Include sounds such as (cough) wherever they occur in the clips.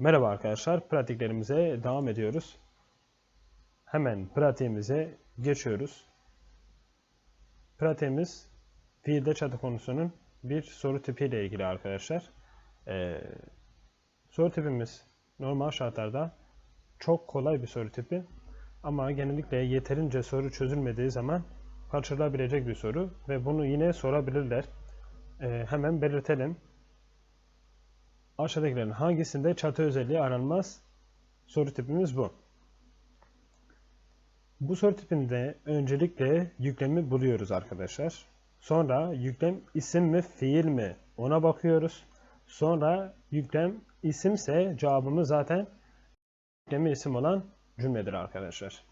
Merhaba arkadaşlar, pratiklerimize devam ediyoruz. Hemen pratiğimize geçiyoruz. Pratiğimiz fiilde çatı konusunun bir soru tipiyle ilgili arkadaşlar. Ee, soru tipimiz normal şartlarda çok kolay bir soru tipi. Ama genellikle yeterince soru çözülmediği zaman kaçırılabilecek bir soru ve bunu yine sorabilirler. Ee, hemen belirtelim. Aşağıdakilerin hangisinde çatı özelliği aranmaz? Soru tipimiz bu. Bu soru tipinde öncelikle yüklemi buluyoruz arkadaşlar. Sonra yüklem isim mi fiil mi ona bakıyoruz. Sonra yüklem isimse cevabımız zaten yüklemi isim olan cümledir arkadaşlar.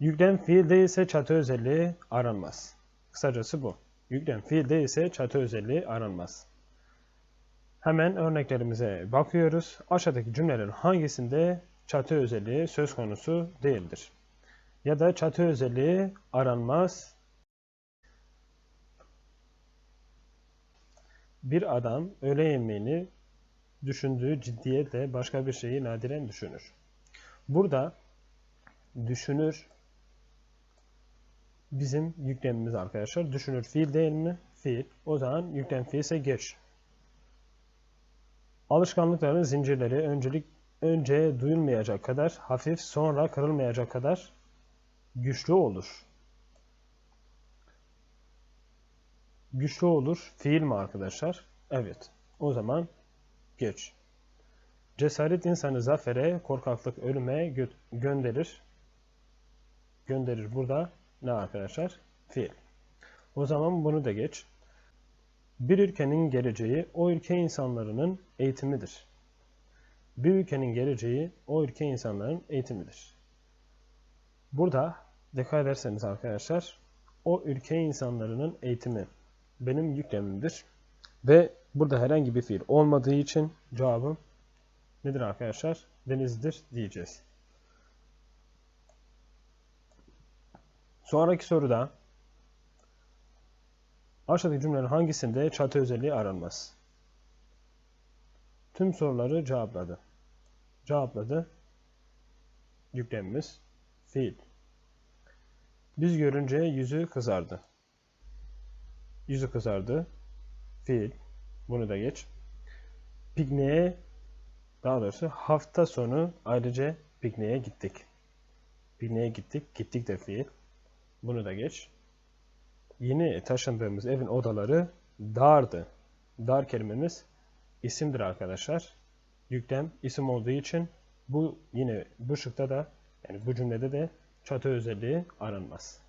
Yüklem fiil değilse çatı özelliği aranmaz. Kısacası bu. Yüklem fiil değilse çatı özelliği aranmaz. Hemen örneklerimize bakıyoruz. Aşağıdaki cümlelerin hangisinde çatı özelliği söz konusu değildir? Ya da çatı özelliği aranmaz. Bir adam öğle yemeğini düşündüğü ciddiyetle başka bir şeyi nadiren düşünür. Burada düşünür bizim yüklemimiz arkadaşlar. Düşünür fiil değil mi? Fiil. O zaman yüklem fiil ise geç. Alışkanlıkların zincirleri öncelik önce duyulmayacak kadar hafif sonra kırılmayacak kadar güçlü olur. Güçlü olur. Fiil mi arkadaşlar? Evet. O zaman geç. Cesaret insanı zafere, korkaklık ölüme gö gönderir. Gönderir burada ne arkadaşlar? Fiil. O zaman bunu da geç. Bir ülkenin geleceği o ülke insanlarının eğitimidir. Bir ülkenin geleceği o ülke insanların eğitimidir. Burada dikkat ederseniz arkadaşlar o ülke insanlarının eğitimi benim yüklemimdir. Ve burada herhangi bir fiil olmadığı için cevabım nedir arkadaşlar? Denizlidir diyeceğiz. Sonraki soruda Aşağıdaki cümlelerin hangisinde çatı özelliği aranmaz? Tüm soruları cevapladı. Cevapladı. Yüklemimiz fiil. Biz görünce yüzü kızardı. Yüzü kızardı. Fiil. Bunu da geç. Pikniğe daha doğrusu hafta sonu ayrıca pikniğe gittik. Pikniğe gittik. Gittik de fiil. Bunu da geç yeni taşındığımız evin odaları dardı. Dar kelimemiz isimdir arkadaşlar. Yüklem isim olduğu için bu yine bu şıkta da yani bu cümlede de çatı özelliği aranmaz.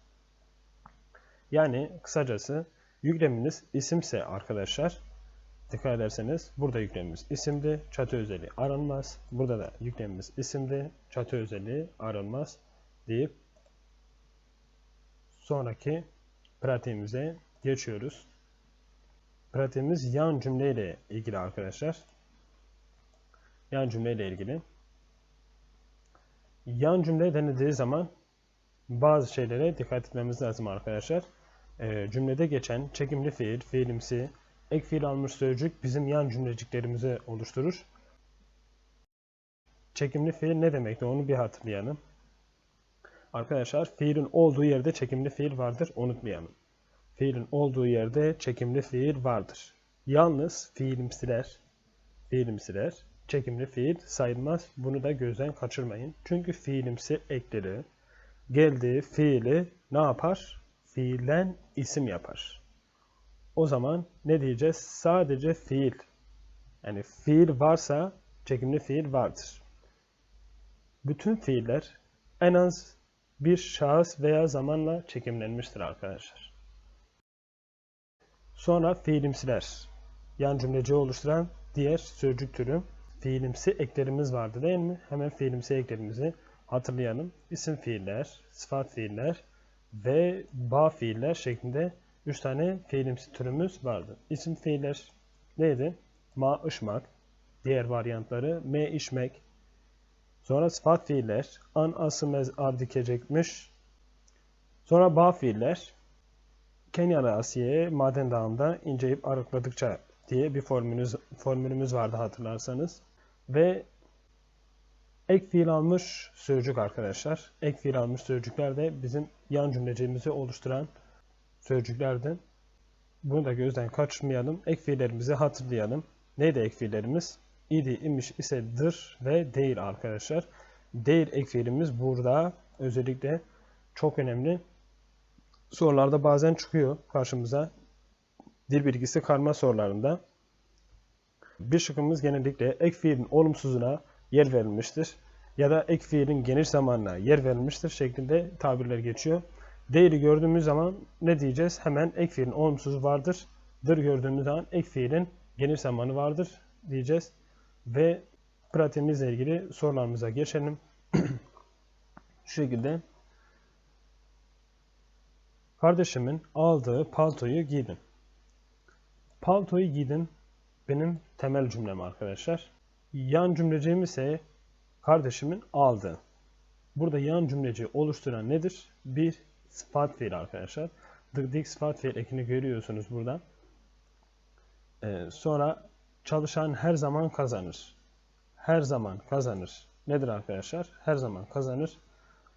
Yani kısacası yükleminiz isimse arkadaşlar dikkat ederseniz burada yüklemimiz isimdi, çatı özelliği aranmaz. Burada da yüklemimiz isimdi, çatı özelliği aranmaz deyip sonraki pratiğimize geçiyoruz. Pratiğimiz yan cümleyle ilgili arkadaşlar. Yan cümleyle ilgili. Yan cümle denildiği zaman bazı şeylere dikkat etmemiz lazım arkadaşlar. E, cümlede geçen çekimli fiil, fiilimsi, ek fiil almış sözcük bizim yan cümleciklerimizi oluşturur. Çekimli fiil ne demekti onu bir hatırlayalım. Arkadaşlar fiilin olduğu yerde çekimli fiil vardır. Unutmayalım. Fiilin olduğu yerde çekimli fiil vardır. Yalnız fiilimsiler, fiilimsiler çekimli fiil sayılmaz. Bunu da gözden kaçırmayın. Çünkü fiilimsi ekleri geldiği fiili ne yapar? Fiilen isim yapar. O zaman ne diyeceğiz? Sadece fiil. Yani fiil varsa çekimli fiil vardır. Bütün fiiller en az bir şahıs veya zamanla çekimlenmiştir arkadaşlar. Sonra fiilimsiler. Yan cümleci oluşturan diğer sözcük türü fiilimsi eklerimiz vardı değil mi? Hemen fiilimsi eklerimizi hatırlayalım. İsim fiiller, sıfat fiiller ve ba fiiller şeklinde 3 tane fiilimsi türümüz vardı. İsim fiiller neydi? Ma, ışmak. Diğer varyantları me, işmek, Sonra sıfat fiiller. An, ası, mez, ar dikecekmiş. Sonra bağ fiiller. Kenya'da Asiye maden dağında inceyip arıkladıkça diye bir formülümüz, formülümüz vardı hatırlarsanız. Ve Ek fiil almış sözcük arkadaşlar. Ek fiil almış sözcükler de bizim yan cümleciğimizi oluşturan sözcüklerden. Bunu da gözden kaçırmayalım. Ek fiillerimizi hatırlayalım. Neydi ek fiillerimiz? İdi, imiş, ise, dır ve değil arkadaşlar. Değil ek fiilimiz burada özellikle çok önemli. Sorularda bazen çıkıyor karşımıza. Dil bilgisi karma sorularında. Bir şıkkımız genellikle ek fiilin olumsuzuna yer verilmiştir. Ya da ek fiilin geniş zamanına yer verilmiştir şeklinde tabirler geçiyor. Değeri gördüğümüz zaman ne diyeceğiz? Hemen ek fiilin olumsuzu vardır. Dır gördüğümüz zaman ek fiilin geniş zamanı vardır diyeceğiz. Ve pratiğimizle ilgili sorularımıza geçelim. (clears throat) Şu şekilde Kardeşimin aldığı paltoyu giydim. Paltoyu giydim benim temel cümlem arkadaşlar. Yan cümleciğim ise kardeşimin aldı. Burada yan cümleci oluşturan nedir? Bir sıfat fiil arkadaşlar. Dik sıfat fiil ekini görüyorsunuz burada. Ee, sonra çalışan her zaman kazanır. Her zaman kazanır. Nedir arkadaşlar? Her zaman kazanır.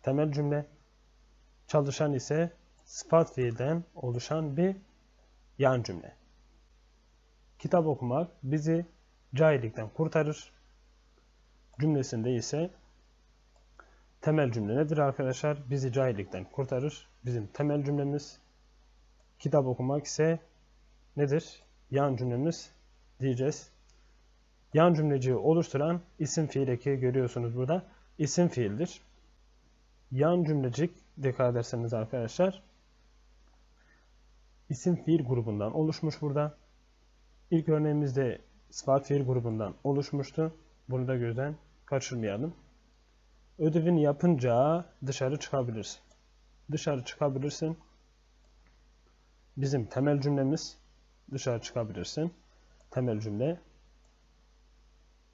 Temel cümle. Çalışan ise sıfat fiilden oluşan bir yan cümle. Kitap okumak bizi cahillikten kurtarır. Cümlesinde ise temel cümle nedir arkadaşlar? Bizi cahillikten kurtarır. Bizim temel cümlemiz. Kitap okumak ise nedir? Yan cümlemiz diyeceğiz. Yan cümleciyi oluşturan isim fiil eki görüyorsunuz burada. İsim fiildir. Yan cümlecik dikkat ederseniz arkadaşlar isim fiil grubundan oluşmuş burada. İlk örneğimizde sıfat fiil grubundan oluşmuştu. Bunu da gözden kaçırmayalım. Ödevini yapınca dışarı çıkabilirsin. Dışarı çıkabilirsin. Bizim temel cümlemiz dışarı çıkabilirsin. Temel cümle.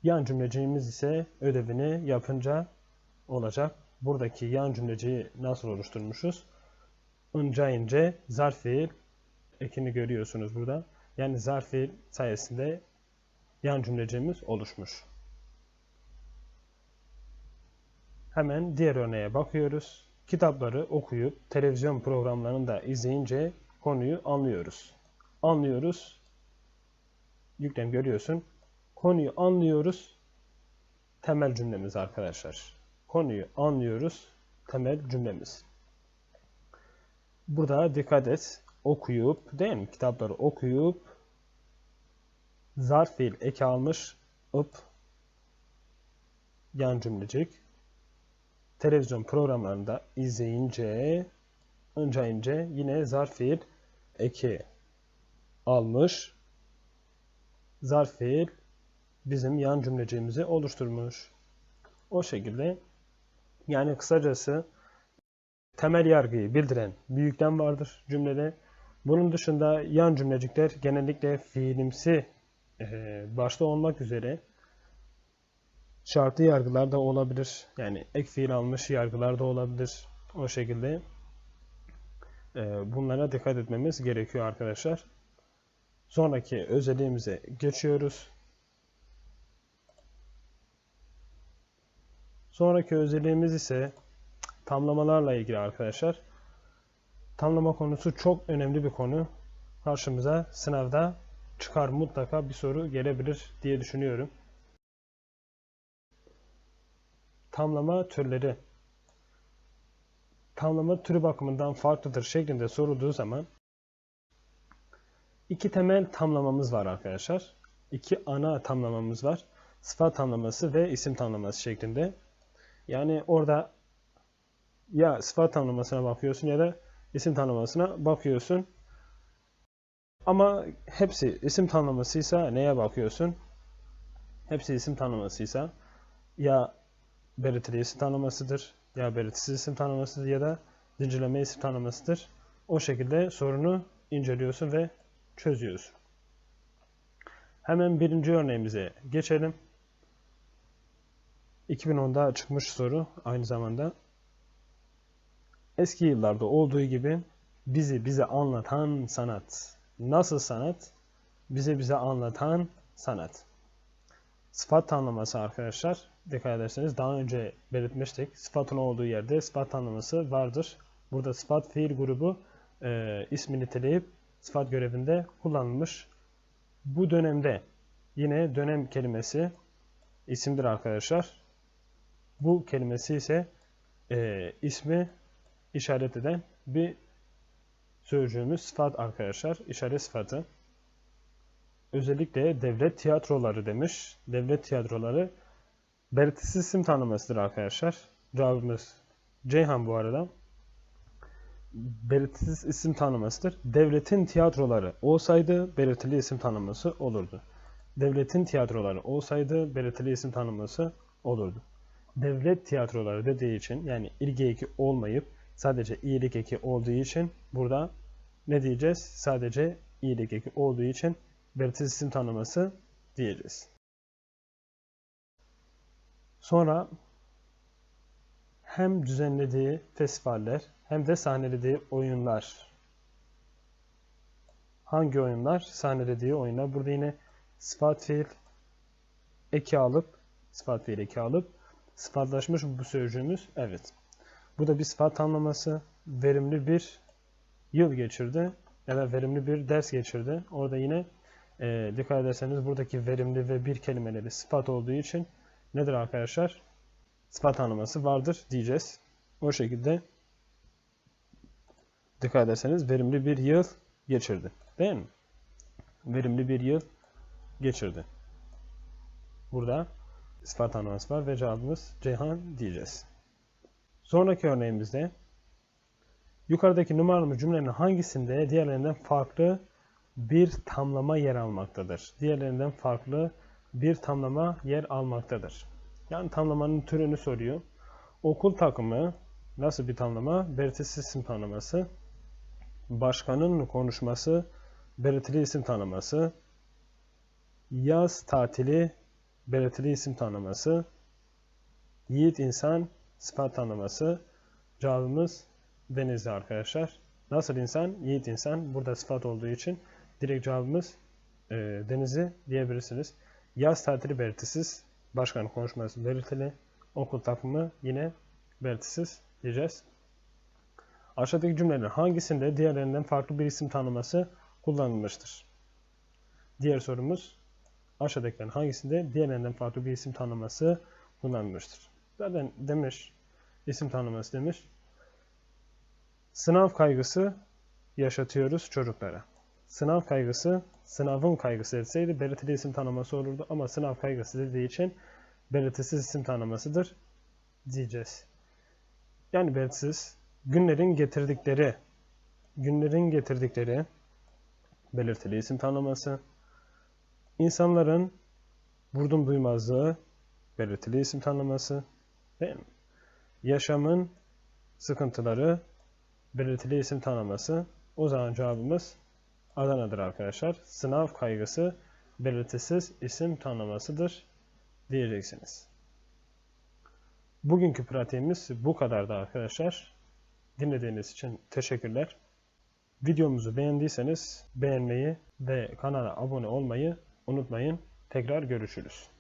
Yan cümleciğimiz ise ödevini yapınca olacak. Buradaki yan cümleciyi nasıl oluşturmuşuz? Ince ince zarf fiil ekini görüyorsunuz burada. Yani zarf fiil sayesinde yan cümlecimiz oluşmuş. Hemen diğer örneğe bakıyoruz. Kitapları okuyup televizyon programlarını da izleyince konuyu anlıyoruz. Anlıyoruz. Yüklem görüyorsun. Konuyu anlıyoruz. Temel cümlemiz arkadaşlar. Konuyu anlıyoruz. Temel cümlemiz. Burada dikkat et okuyup değil mi? Kitapları okuyup zarf fiil eki almış ıp yan cümlecik televizyon programlarında izleyince önce ince yine zarf fiil eki almış zarf fiil bizim yan cümleciğimizi oluşturmuş. O şekilde yani kısacası temel yargıyı bildiren büyükten vardır cümlede. Bunun dışında yan cümlecikler genellikle fiilimsi e, başta olmak üzere şartlı yargılar da olabilir. Yani ek fiil almış yargılar da olabilir. O şekilde e, bunlara dikkat etmemiz gerekiyor arkadaşlar. Sonraki özelliğimize geçiyoruz. Sonraki özelliğimiz ise tamlamalarla ilgili arkadaşlar. Tamlama konusu çok önemli bir konu. Karşımıza sınavda çıkar mutlaka bir soru gelebilir diye düşünüyorum. Tamlama türleri tamlama türü bakımından farklıdır şeklinde sorulduğu zaman iki temel tamlamamız var arkadaşlar. İki ana tamlamamız var. Sıfat tamlaması ve isim tamlaması şeklinde. Yani orada ya sıfat tanımlamasına bakıyorsun ya da isim tanımlamasına bakıyorsun. Ama hepsi isim tanımlamasıysa neye bakıyorsun? Hepsi isim tanımlamasıysa ya belirtili isim tanımlamasıdır ya belirtisiz isim tanımlamasıdır ya da zincirleme isim tanımlamasıdır. O şekilde sorunu inceliyorsun ve çözüyorsun. Hemen birinci örneğimize geçelim. 2010'da çıkmış soru aynı zamanda. Eski yıllarda olduğu gibi bizi bize anlatan sanat. Nasıl sanat? Bize bize anlatan sanat. Sıfat tanımlaması arkadaşlar. Dikkat ederseniz daha önce belirtmiştik. Sıfatın olduğu yerde sıfat tanımlaması vardır. Burada sıfat fiil grubu e, ismi niteleyip sıfat görevinde kullanılmış. Bu dönemde yine dönem kelimesi isimdir arkadaşlar. Bu kelimesi ise e, ismi işaret eden bir sözcüğümüz sıfat arkadaşlar. İşaret sıfatı. Özellikle devlet tiyatroları demiş. Devlet tiyatroları belirtisiz isim tanımlasıdır arkadaşlar. Cevabımız Ceyhan bu arada. Belirtisiz isim tanımlasıdır. Devletin tiyatroları olsaydı belirtili isim tanımlaması olurdu. Devletin tiyatroları olsaydı belirtili isim tanımlaması olurdu. Devlet tiyatroları dediği için yani ilgi eki olmayıp sadece iyilik eki olduğu için burada ne diyeceğiz? Sadece iyilik eki olduğu için belirtisiz isim tanımlaması diyeceğiz. Sonra hem düzenlediği festivaller hem de sahnelediği oyunlar. Hangi oyunlar? Sahnelediği oyunlar. Burada yine sıfat fiil eki alıp sıfat fiil eki alıp sıfatlaşmış bu sözcüğümüz. Evet. Bu da bir sıfat tanımlaması. Verimli bir yıl geçirdi ya da verimli bir ders geçirdi. Orada yine e, dikkat ederseniz buradaki verimli ve bir kelimeleri sıfat olduğu için nedir arkadaşlar? Sıfat tanımlaması vardır diyeceğiz. O şekilde dikkat ederseniz verimli bir yıl geçirdi. Değil mi? Verimli bir yıl geçirdi. Burada sıfat tanımlaması var ve cevabımız Ceyhan diyeceğiz. Sonraki örneğimizde yukarıdaki numaralı cümlenin hangisinde diğerlerinden farklı bir tamlama yer almaktadır? Diğerlerinden farklı bir tamlama yer almaktadır. Yani tamlamanın türünü soruyor. Okul takımı nasıl bir tamlama? Belirtisiz isim tanıması. Başkanın konuşması belirtili isim tanıması. Yaz tatili belirtili isim tanıması. Yiğit insan sıfat tanıması. Cevabımız Denizli arkadaşlar. Nasıl insan? Yiğit insan. Burada sıfat olduğu için direkt cevabımız e, Denizli diyebilirsiniz. Yaz tatili belirtisiz. Başkan konuşması belirtili. Okul takımı yine belirtisiz diyeceğiz. Aşağıdaki cümlelerin hangisinde diğerlerinden farklı bir isim tanıması kullanılmıştır? Diğer sorumuz aşağıdakilerin hangisinde diğerlerinden farklı bir isim tanıması kullanılmıştır? Zaten demiş, isim tanıması demiş. Sınav kaygısı yaşatıyoruz çocuklara. Sınav kaygısı, sınavın kaygısı etseydi belirtili isim tanıması olurdu ama sınav kaygısı dediği için belirtisiz isim tanımasıdır diyeceğiz. Yani belirtisiz günlerin getirdikleri günlerin getirdikleri belirtili isim tanıması insanların vurdum duymazlığı belirtili isim tanıması? Yaşamın sıkıntıları belirtili isim tanıması. O zaman cevabımız Adana'dır arkadaşlar. Sınav kaygısı belirtisiz isim tanımasıdır diyeceksiniz. Bugünkü pratiğimiz bu kadardı arkadaşlar. Dinlediğiniz için teşekkürler. Videomuzu beğendiyseniz beğenmeyi ve kanala abone olmayı unutmayın. Tekrar görüşürüz.